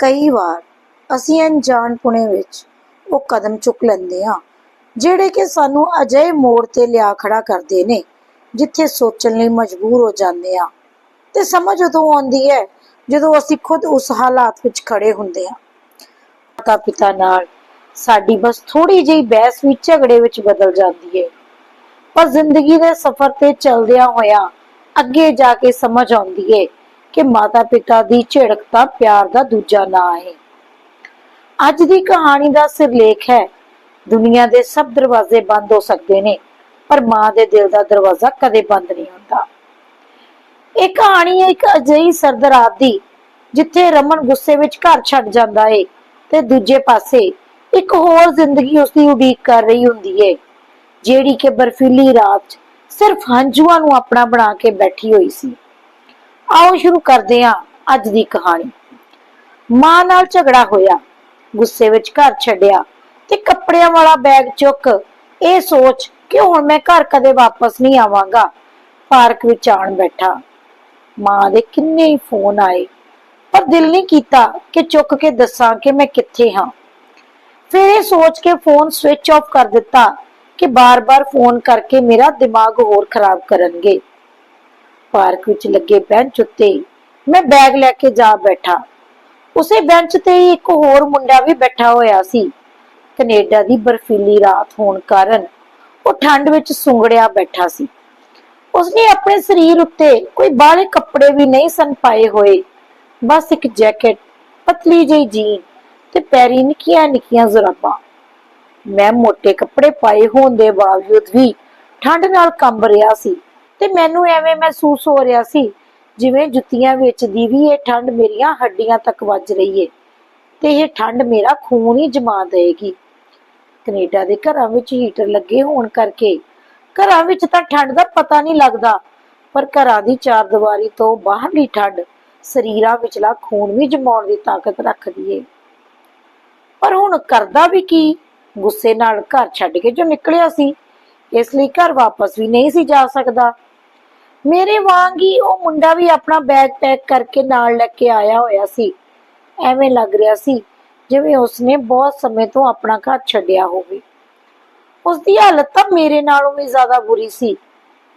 ਕਈ ਵਾਰ ਅਸੀਂ ਅਣਜਾਣਪੁਣੇ ਵਿੱਚ ਉਹ ਕਦਮ ਚੁੱਕ ਲੈਂਦੇ ਹਾਂ, ਜਿਹੜੇ ਕਿ ਸਾਨੂੰ ਅਜਿਹੇ ਮੋੜ ਤੇ ਲਿਆ ਖੜਾ ਕਰਦੇ ਨੇ, ਜਿੱਥੇ ਸੋਚਣ ਲਈ ਮਜਬੂਰ ਹੋ ਜਾਂਦੇ ਆ ਤੇ ਸਮਝ ਉਦੋਂ ਆਉਂਦੀ ਹੈ ਜਦੋਂ ਅਸੀਂ ਖੁਦ ਉਸ ਹਾਲਾਤ ਵਿੱਚ ਖੜੇ ਹੁੰਦੇ ਆ ਮਾਤਾ ਪਿਤਾ ਨਾਲ ਸਾਡੀ ਬਸ ਥੋੜੀ ਜਿਹੀ ਬਹਿਸ ਵੀ ਝਗੜੇ ਵਿੱਚ ਬਦਲ ਜਾਂਦੀ ਹੈ। ਪਰ ਜ਼ਿੰਦਗੀ ਦੇ ਸਫ਼ਰ ਤੇ ਚੱਲਦਿਆਂ ਹੋਇਆ ਅੱਗੇ ਜਾ ਕੇ ਸਮਝ ਆਉਂਦੀ ਹੈ ਕਿ ਮਾਤਾ ਪਿਤਾ ਦੀ ਝਿੜਕ ਤਾਂ ਪਿਆਰ ਦਾ ਦੂਜਾ ਨਾਂ ਹੈ। ਅੱਜ ਦੀ ਕਹਾਣੀ ਦਾ ਸਿਰਲੇਖ ਹੈ, ਦੁਨੀਆ ਦੇ ਸਭ ਦਰਵਾਜ਼ੇ ਬੰਦ ਹੋ ਸਕਦੇ ਨੇ, ਪਰ ਮਾਂ ਦੇ ਦਿਲ ਦਾ ਦਰਵਾਜ਼ਾ ਕਦੇ ਬੰਦ ਨਹੀਂ ਹੁੰਦਾ। ਇਹ ਕਹਾਣੀ ਹੈ ਇੱਕ ਅਜਿਹੀ ਸਰਦ ਦੀ, ਜਿੱਥੇ ਰਮਨ ਗੁੱਸੇ ਵਿੱਚ ਘਰ ਛੱਡ ਜਾਂਦਾ ਏ ਤੇ ਦੂਜੇ ਪਾਸੇ ਇੱਕ ਹੋਰ ਜ਼ਿੰਦਗੀ ਉਸ ਦੀ ਉਡੀਕ ਕਰ ਰਹੀ ਹੁੰਦੀ ਏ, ਜਿਹੜੀ ਕਿ ਬਰਫੀਲੀ ਰਾਤ ਸਿਰਫ ਹੰਝੂਆਂ ਨੂੰ ਆਪਣਾ ਬਣਾ ਕੇ ਬੈਠੀ ਹੋਈ ਸੀ। ਆਓ ਸ਼ੁਰੂ ਕਰਦੇ ਹਾਂ ਅੱਜ ਦੀ ਕਹਾਣੀ। ਮਾਂ ਨਾਲ ਝਗੜਾ ਹੋਇਆ, ਗੁੱਸੇ ਵਿੱਚ ਘਰ ਛੱਡਿਆ ਤੇ ਕੱਪੜਿਆਂ ਵਾਲਾ ਬੈਗ ਚੁੱਕ ਇਹ ਸੋਚ ਕਿ ਹੁਣ ਮੈਂ ਘਰ ਕਦੇ ਵਾਪਸ ਨਹੀਂ ਆਵਾਂਗਾ, ਪਾਰਕ ਵਿੱਚ ਆਣ ਬੈਠਾ। ਮਾਂ ਦੇ ਕਿੰਨੇ ਹੀ ਫੋਨ ਆਏ, ਪਰ ਦਿਲ ਨਹੀਂ ਕੀਤਾ ਕਿ ਚੁੱਕ ਕੇ ਦੱਸਾਂ ਕਿ ਮੈਂ ਕਿੱਥੇ ਹਾਂ। ਫਿਰ ਇਹ ਸੋਚ ਕੇ ਫੋਨ ਸਵਿਚ ਆਫ ਕਰ ਦਿੱਤਾ ਕਿ ਬਾਰ-ਬਾਰ ਫੋਨ ਕਰਕੇ ਮੇਰਾ ਦਿਮਾਗ ਹੋਰ ਖਰਾਬ ਕਰਨਗੇ। ਪਾਰਕ ਵਿੱਚ ਲੱਗੇ ਬੈਂਚ ਉੱਤੇ ਮੈਂ ਬੈਗ ਲੈ ਕੇ ਜਾ ਬੈਠਾ। ਉਸੇ ਬੈਂਚ ਤੇ ਇੱਕ ਹੋਰ ਮੁੰਡਾ ਵੀ ਬੈਠਾ ਹੋਇਆ ਸੀ। ਕੈਨੇਡਾ ਦੀ ਬਰਫੀਲੀ ਰਾਤ ਹੋਣ ਕਾਰਨ ਉਹ ਠੰਡ ਵਿੱਚ ਸੁੰਗੜਿਆ ਬੈਠਾ ਸੀ। ਉਸਨੇ ਆਪਣੇ ਸਰੀਰ ਉੱਤੇ ਕੋਈ ਬਾਹਲੇ ਕੱਪੜੇ ਵੀ ਨਹੀਂ ਸਨ ਪਾਏ ਹੋਏ। ਬਸ ਇੱਕ ਜੈਕਟ, ਪਤਲੀ ਜਿਹੀ ਜੀਨ ਤੇ ਪੈਰੀ ਨਿੱਕੀਆਂ ਨਿੱਕੀਆਂ ਜ਼ੁਰਾਬਾਂ। ਮੈਂ ਮੋٹے ਕੱਪੜੇ ਪਾਏ ਹੋਣ ਦੇ ਬਾਵਜੂਦ ਵੀ ਠੰਡ ਨਾਲ ਕੰਬ ਰਿਹਾ ਸੀ। ਤੇ ਮੈਨੂੰ ਐਵੇਂ ਮਹਿਸੂਸ ਹੋ ਰਿਹਾ ਸੀ, ਜਿਵੇਂ ਜੁੱਤੀਆਂ ਵਿੱਚ ਦੀ ਵੀ ਇਹ ਠੰਡ ਮੇਰੀਆਂ ਹੱਡੀਆਂ ਤੱਕ ਵੱਜ ਰਹੀ ਏ ਤੇ ਇਹ ਠੰਡ ਮੇਰਾ ਖੂਨ ਹੀ ਜਮਾ ਦੇਗੀ ਕੈਨੇਡਾ ਦੇ ਘਰਾਂ ਵਿੱਚ ਹੀਟਰ ਲੱਗੇ ਹੋਣ ਕਰਕੇ, ਘਰਾਂ ਵਿੱਚ ਤਾਂ ਠੰਡ ਦਾ ਪਤਾ ਨਹੀਂ ਲੱਗਦਾ, ਪਰ ਘਰਾਂ ਦੀ ਚਾਰ ਦੀਵਾਰੀ ਤੋਂ ਬਾਹਰਲੀ ਠੰਡ ਸਰੀਰਾਂ ਵਿਚਲਾ ਖੂਨ ਵੀ ਜਮਾਉਣ ਦੀ ਤਾਕਤ ਰੱਖਦੀ ਏ। ਪਰ ਹੁਣ ਕਰਦਾ ਵੀ ਕੀ? ਗੁੱਸੇ ਨਾਲ ਘਰ ਛੱਡ ਕੇ ਜੋ ਨਿਕਲਿਆ ਸੀ, ਇਸ ਲਈ ਘਰ ਵਾਪਸ ਵੀ ਨਹੀਂ ਸੀ ਜਾ ਸਕਦਾ। ਮੇਰੇ ਵਾਂਗ ਹੀ ਉਹ ਮੁੰਡਾ ਵੀ ਆਪਣਾ ਬੈਗ ਪੈਕ ਕਰਕੇ ਨਾਲ ਲੈ ਕੇ ਆਇਆ ਹੋਇਆ ਸੀ। ਐਵੇਂ ਲੱਗ ਰਿਹਾ ਸੀ ਜਿਵੇਂ ਉਸਨੇ ਬਹੁਤ ਸਮੇਂ ਤੋਂ ਆਪਣਾ ਘਰ ਛੱਡਿਆ ਹੋਵੇ। ਉਸ ਦੀ ਹਾਲਤ ਤਾਂ ਮੇਰੇ ਨਾਲੋਂ ਵੀ ਜ਼ਿਆਦਾ ਬੁਰੀ ਸੀ।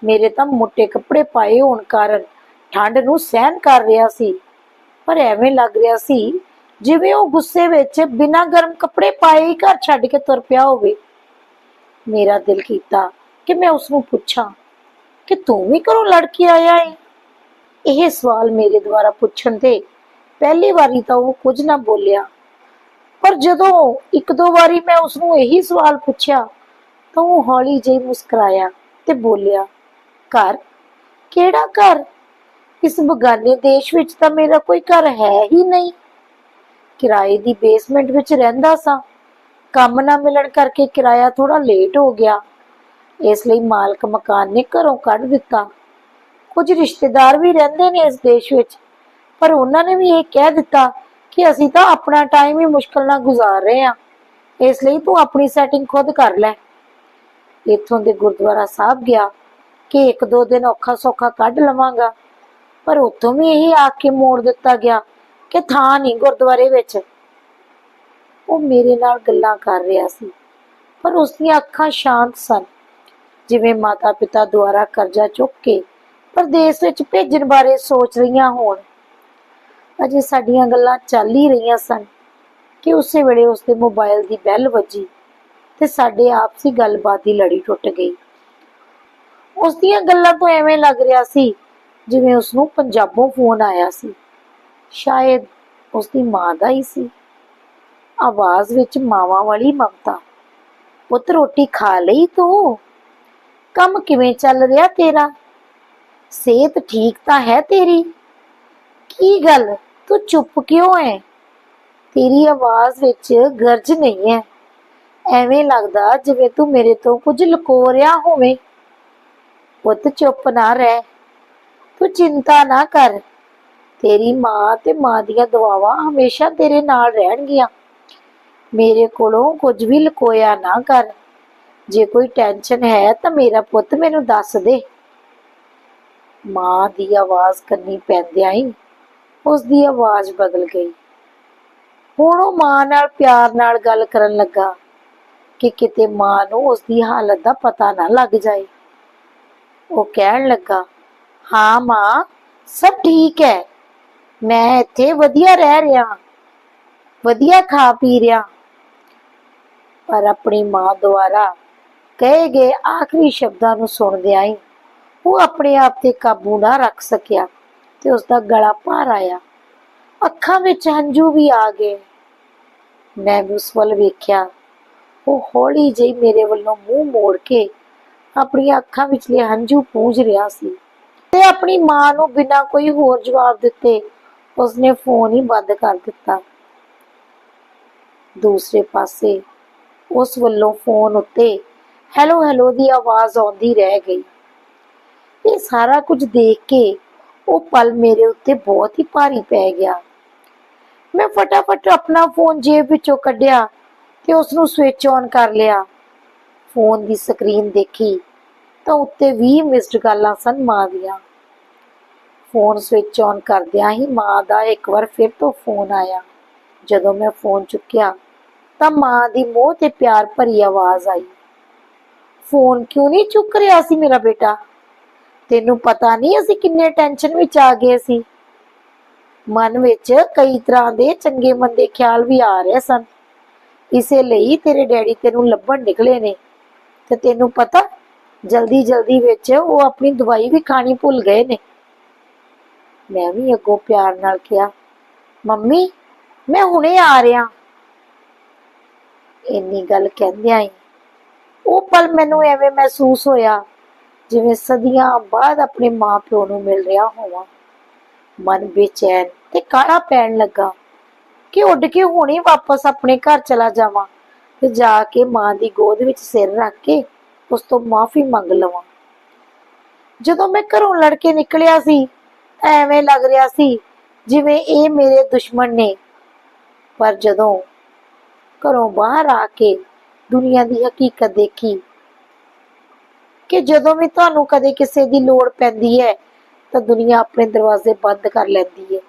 ਮੇਰੇ ਤਾਂ ਮੋٹے ਕੱਪੜੇ ਪਾਏ ਹੋਣ ਕਾਰਨ ਠੰਡ ਨੂੰ ਸਹਿਨ ਕਰ ਰਿਹਾ ਸੀ। ਪਰ ਐਵੇਂ ਲੱਗ ਰਿਹਾ ਸੀ ਜਿਵੇਂ ਉਹ ਗੁੱਸੇ ਵਿੱਚ ਬਿਨਾਂ ਗਰਮ ਕੱਪੜੇ ਪਾਏ ਹੀ ਘਰ ਛੱਡ ਕੇ ਤੁਰ ਪਿਆ ਹੋਵੇ। ਮੇਰਾ ਦਿਲ ਕੀਤਾ ਕਿ ਮੈਂ ਉਸ ਨੂੰ ਪੁੱਛਾਂ ਕਿ ਤੂੰ ਵੀ ਘਰੋਂ ਲੜ ਕੇ ਆਇਆ ਹੈ ਇਹ ਸਵਾਲ ਮੇਰੇ ਦੁਆਰਾ ਪੁੱਛਣ ਤੇ ਪਹਿਲੀ ਵਾਰੀ ਤਾਂ ਉਹ ਕੁਝ ਨਾ ਬੋਲਿਆ। ਪਰ ਜਦੋਂ ਇੱਕ ਦੋ ਵਾਰੀ ਮੈਂ ਉਸ ਨੂੰ ਇਹੀ ਸਵਾਲ ਪੁੱਛਿਆ, ਤਾਂ ਉਹ ਹੌਲੀ ਜਿਹੀ ਮੁਸਕਰਾਇਆ ਤੇ ਬੋਲਿਆ, ਘਰ? ਕਿਹੜਾ ਘਰ? ਇਸ ਬਗਾਨੇ ਦੇਸ਼ ਵਿੱਚ ਤਾਂ ਮੇਰਾ ਕੋਈ ਘਰ ਹੈ ਹੀ ਨਹੀਂ। ਕਿਰਾਏ ਦੀ ਬੇਸਮੈਂਟ ਵਿੱਚ ਰਹਿੰਦਾ ਸਾਂ। ਕੰਮ ਨਾ ਮਿਲਣ ਕਰਕੇ ਕਿਰਾਇਆ ਥੋੜਾ ਲੇਟ ਹੋ ਗਿਆ। ਇਸ ਲਈ ਮਾਲਕ ਮਕਾਨ ਨੇ ਘਰੋਂ ਕੱਢ ਦਿੱਤਾ। ਕੁਝ ਰਿਸ਼ਤੇਦਾਰ ਵੀ ਰਹਿੰਦੇ ਨੇ ਇਸ ਦੇਸ਼ ਵਿੱਚ, ਪਰ ਉਹਨਾਂ ਨੇ ਵੀ ਇਹ ਕਹਿ ਦਿੱਤਾ ਕਿ ਅਸੀਂ ਤਾਂ ਆਪਣਾ ਟਾਈਮ ਹੀ ਮੁਸ਼ਕਲ ਨਾਲ ਗੁਜ਼ਾਰ ਰਹੇ ਹਾਂ। ਇਸ ਲਈ ਤੂੰ ਆਪਣੀ ਸੈਟਿੰਗ ਖੁਦ ਕਰ ਲੈ। ਇੱਥੋਂ ਦੇ ਗੁਰਦੁਆਰਾ ਸਾਹਿਬ ਗਿਆ ਕਿ ਇੱਕ ਦੋ ਦਿਨ ਔਖਾ ਸੌਖਾ ਕੱਢ ਲਵਾਂਗਾ, ਪਰ ਉੱਥੋਂ ਵੀ ਇਹੀ ਆ ਕੇ ਮੋੜ ਦਿੱਤਾ ਗਿਆ ਕਿ ਥਾਂ ਨਹੀਂ ਗੁਰਦੁਆਰੇ ਵਿੱਚ। ਉਹ ਮੇਰੇ ਨਾਲ ਗੱਲਾਂ ਕਰ ਰਿਹਾ ਸੀ, ਪਰ ਉਸ ਦੀਆਂ ਅੱਖਾਂ ਸ਼ਾਂਤ ਸਨ। ਜਿਵੇਂ ਮਾਤਾ ਪਿਤਾ ਦੁਆਰਾ ਕਰਜ਼ਾ ਚੁੱਕ ਕੇ ਪਰਦੇਸ ਵਿੱਚ ਭੇਜਣ ਬਾਰੇ ਸੋਚ ਰਹੀਆਂ ਹੋਣ। ਅਜੇ ਸਾਡੀਆਂ ਗੱਲਾਂ ਚੱਲ ਹੀ ਰਹੀਆਂ ਸਨ ਕਿ ਉਸੇ ਵੇਲੇ ਉਸਦੇ ਮੋਬਾਈਲ ਦੀ ਬੈਲ ਵੱਜੀ ਤੇ ਸਾਡੇ ਆਪਸੀ ਗੱਲਬਾਤ ਦੀ ਲੜੀ ਟੁੱਟ ਗਈ। ਉਸ ਦੀਆਂ ਗੱਲਾਂ ਤੋਂ ਐਵੇਂ ਲੱਗ ਰਿਹਾ ਸੀ ਜਿਵੇਂ ਉਸ ਨੂੰ ਪੰਜਾਬੋਂ ਫੋਨ ਆਇਆ ਸੀ। ਸ਼ਾਇਦ ਉਸ ਦੀ ਮਾਂ ਦਾ ਹੀ ਸੀ। ਆਵਾਜ਼ ਵਿੱਚ ਮਾਵਾਂ ਵਾਲੀ ਮਮਤਾ, ਪੁੱਤ ਰੋਟੀ ਖਾ ਲਈ ਤੂੰ? ਕੰਮ ਕਿਵੇਂ ਚੱਲ ਰਿਹਾ ਤੇਰਾ? ਸਿਹਤ ਠੀਕ ਤਾਂ ਹੈ ਤੇਰੀ? ਕੀ ਗੱਲ? ਤੂੰ ਚੁੱਪ ਕਿਉਂ ਹੈ ਤੇਰੀ ਆਵਾਜ਼ ਵਿੱਚ ਗਰਜ ਨਹੀਂ ਹੈ। ਐਵੇਂ ਲੱਗਦਾ ਜਿਵੇਂ ਤੂੰ ਮੇਰੇ ਤੋਂ ਕੁਝ ਲੁਕੋ ਰਿਹਾ ਹੋਵੇਂ। ਪੁੱਤ, ਚੁੱਪ ਨਾ ਰਹਿ। ਤੂੰ ਚਿੰਤਾ ਨਾ ਕਰ। ਤੇਰੀ ਮਾਂ ਤੇ ਮਾਂ ਦੀਆਂ ਦੁਆਵਾਂ ਹਮੇਸ਼ਾ ਤੇਰੇ ਨਾਲ ਰਹਿਣਗੀਆਂ। ਮੇਰੇ ਕੋਲੋਂ ਕੁਝ ਵੀ ਲੁਕੋਇਆ ਨਾ ਕਰ। ਜੇ ਕੋਈ ਟੈਨਸ਼ਨ ਹੈ ਤਾਂ ਮੇਰਾ ਪੁੱਤ ਮੈਨੂੰ ਦੱਸ ਦੇ। ਮਾਂ ਦੀ ਆਵਾਜ਼ ਕੰਨੀ ਪੈਂਦਿਆਂ ਹੀ ਉਸ ਦੀ ਆਵਾਜ਼ ਬਦਲ ਗਈ। ਹੁਣ ਉਹ ਮਾਂ ਨਾਲ ਪਿਆਰ ਨਾਲ ਗੱਲ ਕਰਨ ਲੱਗਾ ਕਿ ਕਿਤੇ ਮਾਂ ਨੂੰ ਉਸ ਦੀ ਹਾਲਤ ਦਾ ਪਤਾ ਨਾ ਲੱਗ ਜਾਏ। ਉਹ ਕਹਿਣ ਲੱਗਾ, ਹਾਂ ਮਾਂ, ਸਭ ਠੀਕ ਹੈ। ਮੈਂ ਇੱਥੇ ਵਧੀਆ ਰਹਿ ਰਿਹਾ, ਵਧੀਆ ਖਾ ਪੀ ਰਿਹਾ। ਪਰ ਆਪਣੀ ਮਾਂ ਦੁਆਰਾ ਕਹੇ ਗਏ ਆਖਰੀ ਸ਼ਬਦਾਂ ਨੂੰ ਸੁਣਦਿਆਂ ਹੀ ਉਹ ਆਪਣੇ ਆਪ ਤੇ ਕਾਬੂ ਨਾ ਰੱਖ ਸਕਿਆ ਤੇ ਉਸ ਦਾ ਗਲਾ ਭਾਰ ਆਇਆ। ਅੱਖਾਂ ਵਿੱਚ ਹੰਝੂ ਵੀ ਆ ਗਏ। ਮੈਂ ਵੀ ਉਸ ਵੱਲ ਵੇਖਿਆ। ਉਹ ਹੌਲੀ ਜਿਹੀ ਮੇਰੇ ਵੱਲੋਂ ਮੂੰਹ ਮੋੜ ਕੇ ਆਪਣੀਆਂ ਅੱਖਾਂ ਵਿਚਲੇ ਹੰਝੂ ਪੂੰਝ ਰਿਹਾ ਸੀ ਤੇ ਆਪਣੀ ਮਾਂ ਨੂੰ ਬਿਨਾਂ ਕੋਈ ਹੋਰ ਜਵਾਬ ਦਿੱਤੇ ਉਸਨੇ ਫੋਨ ਹੀ ਬੰਦ ਕਰ ਦਿੱਤਾ। ਦੂਸਰੇ ਪਾਸੇ ਉਸ ਵੱਲੋਂ ਫੋਨ ਉੱਤੇ ਹੈਲੋ ਹੈਲੋ ਦੀ ਆਵਾਜ਼ ਆਉਂਦੀ ਰਹਿ ਗਈ ਇਹ ਸਾਰਾ ਕੁਝ ਦੇਖ ਕੇ ਉਹ ਪਲ ਮੇਰੇ ਉੱਤੇ ਬਹੁਤ ਹੀ ਭਾਰੀ ਪੈ ਗਿਆ ਮੈਂ ਫਟਾਫਟ ਆਪਣਾ ਫੋਨ ਜੇਬ ਵਿੱਚੋਂ ਕੱਢਿਆ ਤੇ ਉਸ ਨੂੰ ਸਵਿਚ ਔਨ ਕਰ ਲਿਆ ਫੋਨ ਦੀ ਸਕਰੀਨ ਦੇਖੀ ਤਾਂ ਉੱਤੇ 20 ਮਿਸਡ ਕਾਲਾਂ ਸਨ ਮਾਂ ਦੀਆਂ ਫੋਨ ਸਵਿਚ ਔਨ ਕਰਦਿਆਂ ਹੀ ਮਾਂ ਦਾ ਇੱਕ ਵਾਰ ਫਿਰ ਤੋਂ ਫੋਨ ਆਇਆ ਜਦੋਂ ਮੈਂ ਫੋਨ ਚੁੱਕਿਆ ਤਾਂ ਮਾਂ ਦੀ ਮੋਹ ਤੇ ਪਿਆਰ ਭਰੀ ਆਵਾਜ਼ ਆਈ ਫੋਨ ਕਿਉਂ ਨਹੀਂ ਚੁੱਕ ਰਿਹਾ ਸੀ ਮੇਰਾ ਬੇਟਾ? ਤੈਨੂੰ ਪਤਾ ਨਹੀਂ ਅਸੀਂ ਕਿੰਨੇ ਟੈਨਸ਼ਨ ਵਿੱਚ ਆ ਗਏ ਸੀ। ਮਨ ਵਿੱਚ ਕਈ ਤਰ੍ਹਾਂ ਦੇ ਚੰਗੇ ਮੰਦੇ ਖਿਆਲ ਵੀ ਆ ਰਹੇ ਸਨ। ਇਸੇ ਲਈ ਤੇਰੇ ਡੈਡੀ ਤੈਨੂੰ ਲੱਭਣ ਨਿਕਲੇ ਨੇ। ਤੇ ਤੈਨੂੰ ਪਤਾ ਜਲਦੀ ਜਲਦੀ ਵਿੱਚ ਉਹ ਆਪਣੀ ਦਵਾਈ ਵੀ ਖਾਣੀ ਭੁੱਲ ਗਏ ਨੇ। ਮੈਂ ਵੀ ਅੱਗੋਂ ਪਿਆਰ ਨਾਲ ਕਿਹਾ, ਮੰਮੀ, ਮੈਂ ਹੁਣੇ ਆ ਰਿਹਾ। ਇੰਨੀ ਗੱਲ ਕਹਿੰਦਿਆਂ ਹੀ ਉਹ ਪਲ ਮੈਨੂੰ ਐਵੇਂ ਮਹਿਸੂਸ ਹੋਇਆ ਜਿਵੇਂ ਸਦੀਆਂ ਬਾਅਦ ਆਪਣੇ ਮਾਪਿਓ ਨੂੰ ਮਿਲ ਰਿਹਾ ਹੋਵਾਂ। ਮਨ ਬੇਚੈਨ ਤੇ ਕਾੜਾ ਪੈਣ ਲੱਗਾ ਕਿ ਉੱਡ ਕੇ ਹੁਣੇ ਵਾਪਸ ਆਪਣੇ ਘਰ ਚਲਾ ਜਾਵਾਂ ਤੇ ਜਾ ਕੇ ਮਾਂ ਦੀ ਗੋਦ ਵਿੱਚ ਸਿਰ ਰੱਖ ਕੇ ਉਸ ਤੋਂ ਮਾਫੀ ਮੰਗ ਲਵਾਂ। ਜਦੋਂ ਮੈਂ ਘਰੋਂ ਲੜ ਕੇ ਨਿਕਲਿਆ ਸੀ, ਐਵੇਂ ਲੱਗ ਰਿਹਾ ਸੀ ਜਿਵੇਂ ਇਹ ਮੇਰੇ ਦੁਸ਼ਮਣ ਨੇ। ਪਰ ਜਦੋਂ ਘਰੋਂ ਬਾਹਰ ਆ ਕੇ ਦੁਨੀਆ ਦੀ ਹਕੀਕਤ ਦੇਖੀ। ਕਿ ਜਦੋਂ ਵੀ ਤੁਹਾਨੂੰ ਕਦੇ ਕਿਸੇ ਦੀ ਲੋੜ ਪੈਂਦੀ ਹੈ, ਤਾਂ ਦੁਨੀਆ ਆਪਣੇ ਦਰਵਾਜ਼ੇ ਬੰਦ ਕਰ ਲੈਂਦੀ ਹੈ।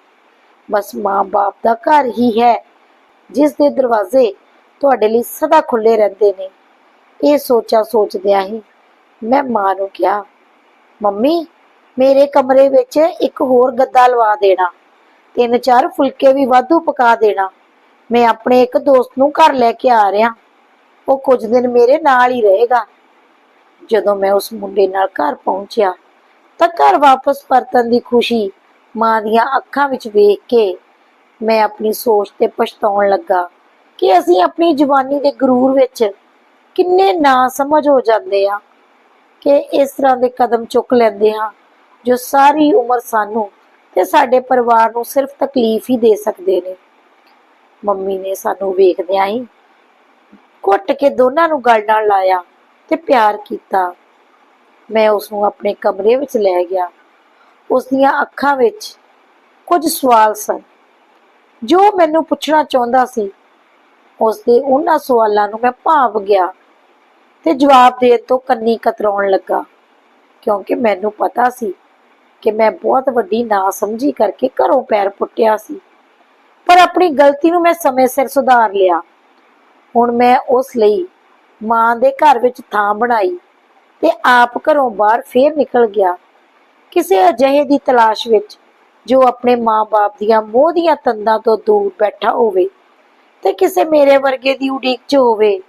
ਬਸ ਮਾਂ-ਬਾਪ ਦਾ ਘਰ ਹੀ ਹੈ, ਜਿਸ ਦੇ ਦਰਵਾਜ਼ੇ ਤੁਹਾਡੇ ਲਈ ਸਦਾ ਖੁੱਲੇ ਰਹਿੰਦੇ ਨੇ। ਇਹ ਸੋਚਾ ਸੋਚਦਿਆਂ ਹੀ ਮੈਂ ਮਾਂ ਨੂੰ ਕਿਹਾ, ਮੰਮੀ, ਮੇਰੇ ਕਮਰੇ ਵਿੱਚ ਇੱਕ ਹੋਰ ਗੱਦਾ ਲਵਾ ਦੇਣਾ। ਤਿੰਨ ਚਾਰ ਫੁਲਕੇ ਵੀ ਵਾਧੂ ਪਕਾ ਦੇਣਾ। ਮੈਂ ਆਪਣੇ ਇੱਕ ਦੋਸਤ ਨੂੰ ਘਰ ਲੈ ਕੇ ਆ ਰਿਹਾ। ਉਹ ਕੁਝ ਦਿਨ ਮੇਰੇ ਨਾਲ ਹੀ ਰਹੇਗਾ। ਜਦੋਂ ਮੈਂ ਉਸ ਮੁੰਡੇ ਨਾਲ ਘਰ ਪਹੁੰਚਿਆ, ਤਾਂ ਘਰ ਵਾਪਸ ਪਰਤਣ ਦੀ ਖੁਸ਼ੀ ਮਾਂ ਦੀਆਂ ਅੱਖਾਂ ਵਿੱਚ ਵੇਖ ਕੇ ਮੈਂ ਆਪਣੀ ਸੋਚ ਤੇ ਪਛਤਾਉਣ ਲੱਗਾ ਕਿ ਅਸੀਂ ਆਪਣੀ ਜਵਾਨੀ ਦੇ ਗਰੂਰ ਵਿੱਚ ਕਿੰਨੇ ਨਾ ਸਮਝ ਹੋ ਜਾਂਦੇ ਆ ਕਿ ਇਸ ਤਰ੍ਹਾਂ ਦੇ ਕਦਮ ਚੁੱਕ ਲੈਂਦੇ ਹਾਂ ਜੋ ਸਾਰੀ ਉਮਰ ਸਾਨੂੰ ਤੇ ਸਾਡੇ ਪਰਿਵਾਰ ਨੂੰ ਸਿਰਫ ਤਕਲੀਫ ਹੀ ਦੇ ਸਕਦੇ ਨੇ। ਮੰਮੀ ਨੇ ਸਾਨੂੰ ਵੇਖਦਿਆਂ ਹੀ ਘੁੱਟ ਕੇ ਦੋਨਾਂ ਨੂੰ ਗਲ ਨਾਲ ਲਾਇਆ ਤੇ ਪਿਆਰ ਕੀਤਾ। ਮੈਂ ਉਸ ਨੂੰ ਆਪਣੇ ਕਮਰੇ ਵਿੱਚ ਲੈ ਗਿਆ। ਉਸ ਦੀਆਂ ਅੱਖਾਂ ਵਿੱਚ ਕੁਝ ਸਵਾਲ ਸਨ। ਜੋ ਮੈਨੂੰ ਪੁੱਛਣਾ ਚਾਹੁੰਦਾ ਸੀ ਉਸ ਦੇ ਉਹਨਾਂ ਸਵਾਲਾਂ ਨੂੰ ਮੈਂ ਭਾਵ ਗਿਆ ਤੇ ਜਵਾਬ ਦੇਣ ਤੋਂ ਕੰਨੀ ਕਤਰਾਉਣ ਲੱਗਾ, ਕਿਉਂਕਿ ਮੈਨੂੰ ਪਤਾ ਸੀ ਕਿ ਮੈਂ ਬਹੁਤ ਵੱਡੀ ਨਾ ਸਮਝੀ ਕਰਕੇ ਘਰੋਂ ਪੈਰ ਪੁੱਟਿਆ ਸੀ। ਪਰ ਆਪਣੀ ਗਲਤੀ ਨੂੰ ਮੈਂ ਸਮੇਂ ਸਿਰ ਸੁਧਾਰ ਲਿਆ। ਹੁਣ ਮੈਂ ਉਸ ਲਈ ਮਾਂ ਦੇ ਘਰ ਵਿੱਚ ਥਾਂ ਬਣਾਈ ਤੇ ਆਪ ਘਰੋਂ ਬਾਹਰ ਫੇਰ ਨਿਕਲ ਗਿਆ। ਕਿਸੇ ਅਜਿਹੇ ਦੀ ਤਲਾਸ਼ ਵਿੱਚ ਜੋ ਆਪਣੇ ਮਾਂ-ਬਾਪ ਦੀਆਂ ਮੋਹ ਦੀਆਂ ਤੰਦਾਂ ਤੋਂ ਦੂਰ ਬੈਠਾ ਹੋਵੇ ਤੇ ਕਿਸੇ ਮੇਰੇ ਵਰਗੇ ਦੀ ਉਡੀਕ 'ਚ ਹੋਵੇ,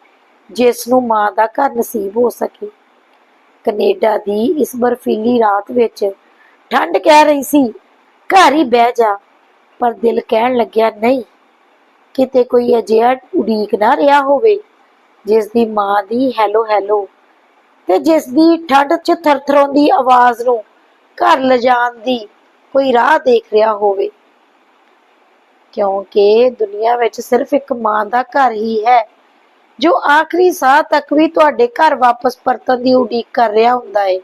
ਜਿਸ ਨੂੰ ਮਾਂ ਦਾ ਘਰ ਨਸੀਬ ਹੋ ਸਕੇ। ਕੈਨੇਡਾ ਦੀ ਇਸ ਬਰਫੀਲੀ ਰਾਤ ਵਿੱਚ ਠੰਡ ਕਹਿ ਰਹੀ ਸੀ, ਘਰ ਹੀ ਬਹਿ ਜਾ। ਪਰ ਦਿਲ ਕਹਿਣ ਲੱਗਿਆ, ਨਹੀਂ ਕਿਤੇ ਕੋਈ ਅਜਿਹਾ ਉਡੀਕ ਨਾ ਰਿਹਾ ਹੋਵੇ ਜਿਸ ਦੀ ਮਾਂ ਦੀ ਹੈਲੋ ਹੈਲੋ ਤੇ ਜਿਸ ਦੀ ਠੰਡ 'ਚ ਥਰਥਰਾਉਂਦੀ ਆਵਾਜ਼ ਨੂੰ ਘਰ ਲਿਜਾਣ ਦੀ ਕੋਈ ਰਾਹ ਦੇਖ ਰਿਹਾ ਹੋਵੇ। ਕਿਉਂਕਿ ਦੁਨੀਆ ਵਿੱਚ ਸਿਰਫ ਇੱਕ ਮਾਂ ਦਾ ਘਰ ਹੀ ਹੈ, ਜੋ ਆਖਰੀ ਸਾਹ ਤੱਕ ਵੀ ਤੁਹਾਡੇ ਘਰ ਵਾਪਸ ਪਰਤਣ ਦੀ ਉਡੀਕ ਕਰ ਰਿਹਾ ਹੁੰਦਾ ਹੈ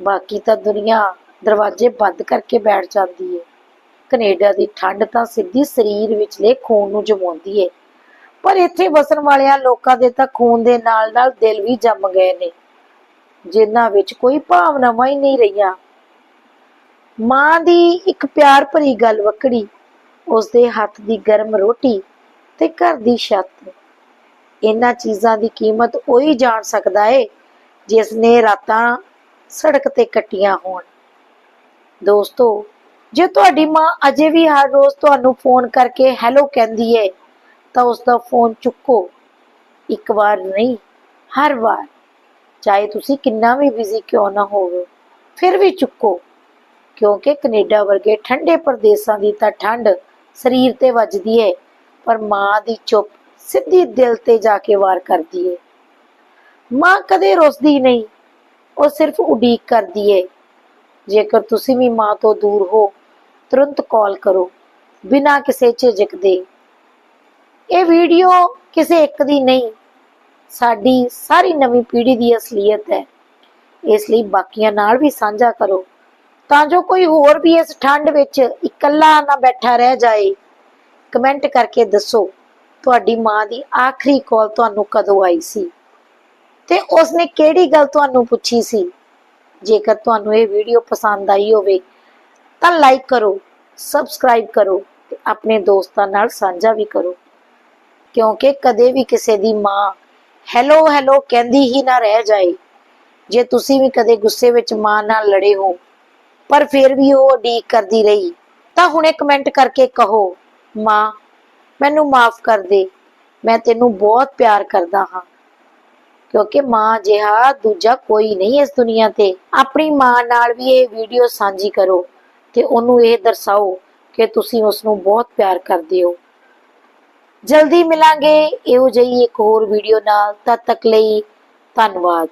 ਬਾਕੀ ਤਾਂ ਦੁਨੀਆ ਦਰਵਾਜ਼ੇ ਬੰਦ ਕਰਕੇ ਬੈਠ ਜਾਂਦੀ ਹੈ ਕੈਨੇਡਾ ਦੀ ਠੰਡ ਤਾਂ ਸਿੱਧੀ ਸਰੀਰ ਵਿਚਲੇ ਖੂਨ ਨੂੰ ਜਮਾਉਂਦੀ ਹੈ ਪਰ ਇੱਥੇ ਵਸਣ ਵਾਲਿਆਂ ਲੋਕਾਂ ਦੇ ਤਾਂ ਖੂਨ ਦੇ ਨਾਲ-ਨਾਲ ਦਿਲ ਵੀ ਜੰਮ ਗਏ ਨੇ, ਜਿਨ੍ਹਾਂ ਵਿੱਚ ਕੋਈ ਭਾਵਨਾਵਾਂ ਹੀ ਨਹੀਂ ਰਹੀਆਂ। ਮਾਂ ਦੀ ਇੱਕ ਪਿਆਰ ਭਰੀ ਗੱਲ ਵਕੜੀ ਉਸਦੇ ਹੱਥ ਦੀ ਗਰਮ ਰੋਟੀ ਤੇ ਘਰ ਦੀ ਛੱਤ। ਇਹਨਾਂ ਚੀਜ਼ਾਂ ਦੀ ਕੀਮਤ ਉਹੀ ਜਾਣ ਸਕਦਾ ਏ ਜਿਸ ਨੇ ਰਾਤਾਂ ਸੜਕ ਤੇ ਕੱਟੀਆਂ ਹੋਣ। ਦੋਸਤੋ ਜੇ ਤੁਹਾਡੀ ਮਾਂ ਅਜੇ ਵੀ ਹਰ ਰੋਜ਼ ਤੁਹਾਨੂੰ ਫੋਨ ਕਰਕੇ ਹੈਲੋ ਕਹਿੰਦੀ ਹੈ ਤਾਂ ਉਸ ਦਾ ਫੋਨ ਚੁੱਕੋ। ਇੱਕ ਵਾਰ ਨਹੀਂ, ਹਰ ਵਾਰ। ਚਾਹੇ ਤੁਸੀਂ ਕਿੰਨਾ ਵੀ ਬਿਜ਼ੀ ਕਿਉਂ ਨਾ ਹੋਵੋ, ਫਿਰ ਵੀ ਚੁੱਕੋ। ਕਿਉਂਕਿ ਕੈਨੇਡਾ ਵਰਗੇ ਠੰਡੇ ਪ੍ਰਦੇਸ਼ਾਂ ਦੀ ਤਾਂ ਠੰਡ ਸਰੀਰ ਤੇ ਵੱਜਦੀ ਏ, ਪਰ ਮਾਂ ਦੀ ਚੁੱਪ ਸਿੱਧੀ ਦਿਲ ਤੇ ਜਾ ਕੇ ਵਾਰ ਕਰਦੀ ਏ। ਮਾਂ ਕਦੇ ਰੋਸਦੀ ਨਹੀਂ, ਉਹ ਸਿਰਫ ਉਡੀਕ ਕਰਦੀ ਏ। ਜੇਕਰ ਤੁਸੀਂ ਵੀ ਮਾਂ ਤੋਂ ਦੂਰ ਹੋ ਤੁਰੰਤ ਕਾਲ ਕਰੋ, ਬਿਨਾਂ ਕਿਸੇ ਝਿਜਕ ਦੇ। ਇਹ ਵੀਡੀਓ ਕਿਸੇ ਇੱਕ ਦੀ ਨਹੀਂ, ਸਾਡੀ ਸਾਰੀ ਨਵੀਂ ਪੀੜ੍ਹੀ ਦੀ ਅਸਲੀਅਤ ਹੈ। ਇਸ ਲਈ ਬਾਕੀਆਂ ਨਾਲ ਵੀ ਸਾਂਝਾ ਕਰੋ, ਤਾਂ ਜੋ ਕੋਈ ਹੋਰ ਵੀ ਇਸ ਠੰਡ ਵਿੱਚ ਇਕੱਲਾ ਨਾ ਬੈਠਾ ਰਹਿ ਜਾਏ। ਕਮੈਂਟ ਕਰਕੇ ਦੱਸੋ, ਤੁਹਾਡੀ ਮਾਂ ਦੀ ਆਖਰੀ ਕਾਲ ਤੁਹਾਨੂੰ ਕਦੋਂ ਆਈ ਸੀ? ਤੇ ਉਸਨੇ ਕਿਹੜੀ ਗੱਲ ਤੁਹਾਨੂੰ ਪੁੱਛੀ ਸੀ? ਜੇਕਰ ਤੁਹਾਨੂੰ ਇਹ ਵੀਡੀਓ ਪਸੰਦ ਆਈ ਹੋਵੇ ਤਾਂ ਲਾਈਕ ਕਰੋ ਸਬਸਕ੍ਰਾਈਬ ਕਰੋ ਤੇ ਆਪਣੇ ਦੋਸਤਾਂ ਨਾਲ ਸਾਂਝਾ ਵੀ ਕਰੋ। ਕਿਉਂਕਿ ਕਦੇ ਵੀ ਕਿਸੇ ਦੀ ਮਾਂ ਹੈਲੋ ਹੈਲੋ ਕਹਿੰਦੀ ਹੀ ਨਾ ਰਹਿ ਜਾਏ। ਜੇ ਤੁਸੀਂ ਵੀ ਕਦੇ ਗੁੱਸੇ ਵਿੱਚ ਮਾਂ ਨਾਲ ਲੜੇ ਹੋ, ਪਰ ਫਿਰ ਵੀ ਉਹ ਉਡੀਕ ਕਰਦੀ ਰਹੀ, ਤਾਂ ਹੁਣੇ ਕਮੈਂਟ ਕਰਕੇ ਕਹੋ, ਮਾਂ, ਮੈਨੂੰ ਮਾਫ ਕਰ ਦੇ, ਮੈਂ ਤੈਨੂੰ ਬਹੁਤ ਪਿਆਰ ਕਰਦਾ ਹਾਂ। ਕਿਉਂਕਿ ਮਾਂ ਜਿਹਾ ਦੂਜਾ ਕੋਈ ਨਹੀਂ ਇਸ ਦੁਨੀਆ ਤੇ। ਆਪਣੀ ਮਾਂ ਨਾਲ ਵੀ ਇਹ ਵੀਡੀਓ ਸਾਂਝੀ ਕਰੋ। ਤੇ ਉਹਨੂੰ ਇਹ ਦਰਸਾਓ ਕਿ ਤੁਸੀਂ ਉਸ ਨੂੰ ਬਹੁਤ ਪਿਆਰ ਕਰਦੇ ਹੋ। ਜਲਦੀ ਮਿਲਾਂਗੇ। ਇਹੋ ਜਿਹੀ ਇੱਕ ਹੋਰ ਵੀਡੀਓ ਨਾਲ। ਤਦ ਤੱਕ ਲਈ ਧੰਨਵਾਦ।